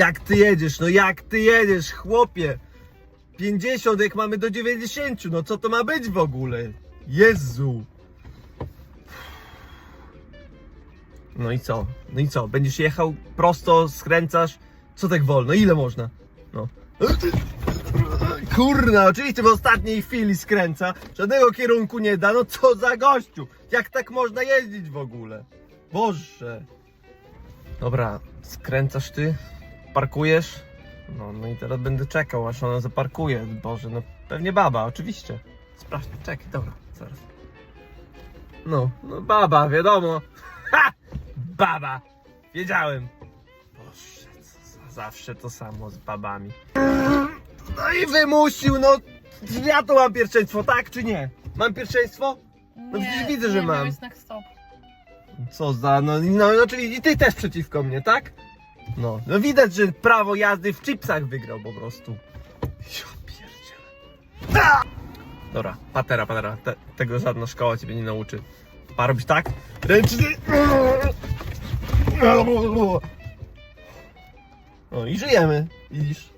Jak ty jedziesz, no jak ty jedziesz, chłopie? 50 jak mamy do 90, no co to ma być w ogóle? Jezu. No i co? No i co? Będziesz jechał prosto, skręcasz? Co tak wolno? Ile można? No. Kurna, oczywiście w ostatniej chwili skręca. Żadnego kierunku nie da. No co za gościu? Jak tak można jeździć w ogóle? Boże. Dobra, skręcasz ty, parkujesz. No, no i teraz będę czekał, aż ona zaparkuje. Boże, no pewnie baba, oczywiście. Sprawdź, czekaj, dobra, zaraz. No, no baba, wiadomo. Ha! Baba! Wiedziałem. Boże, co za, zawsze to samo z babami. No i wymusił, no. Ja to mam pierwszeństwo, tak czy nie? Mam pierwszeństwo? No przecież widzę, że nie, mam. miałeś znak stop. Co za, no, no, no czyli i ty też przeciwko mnie, tak? No, no widać, że prawo jazdy w chipsach wygrał po prostu. Ja pierdzielę. Dobra, patera, patera, Te, tego żadna szkoła ciebie nie nauczy. Ma robić tak? Ręczny. No i żyjemy, widzisz?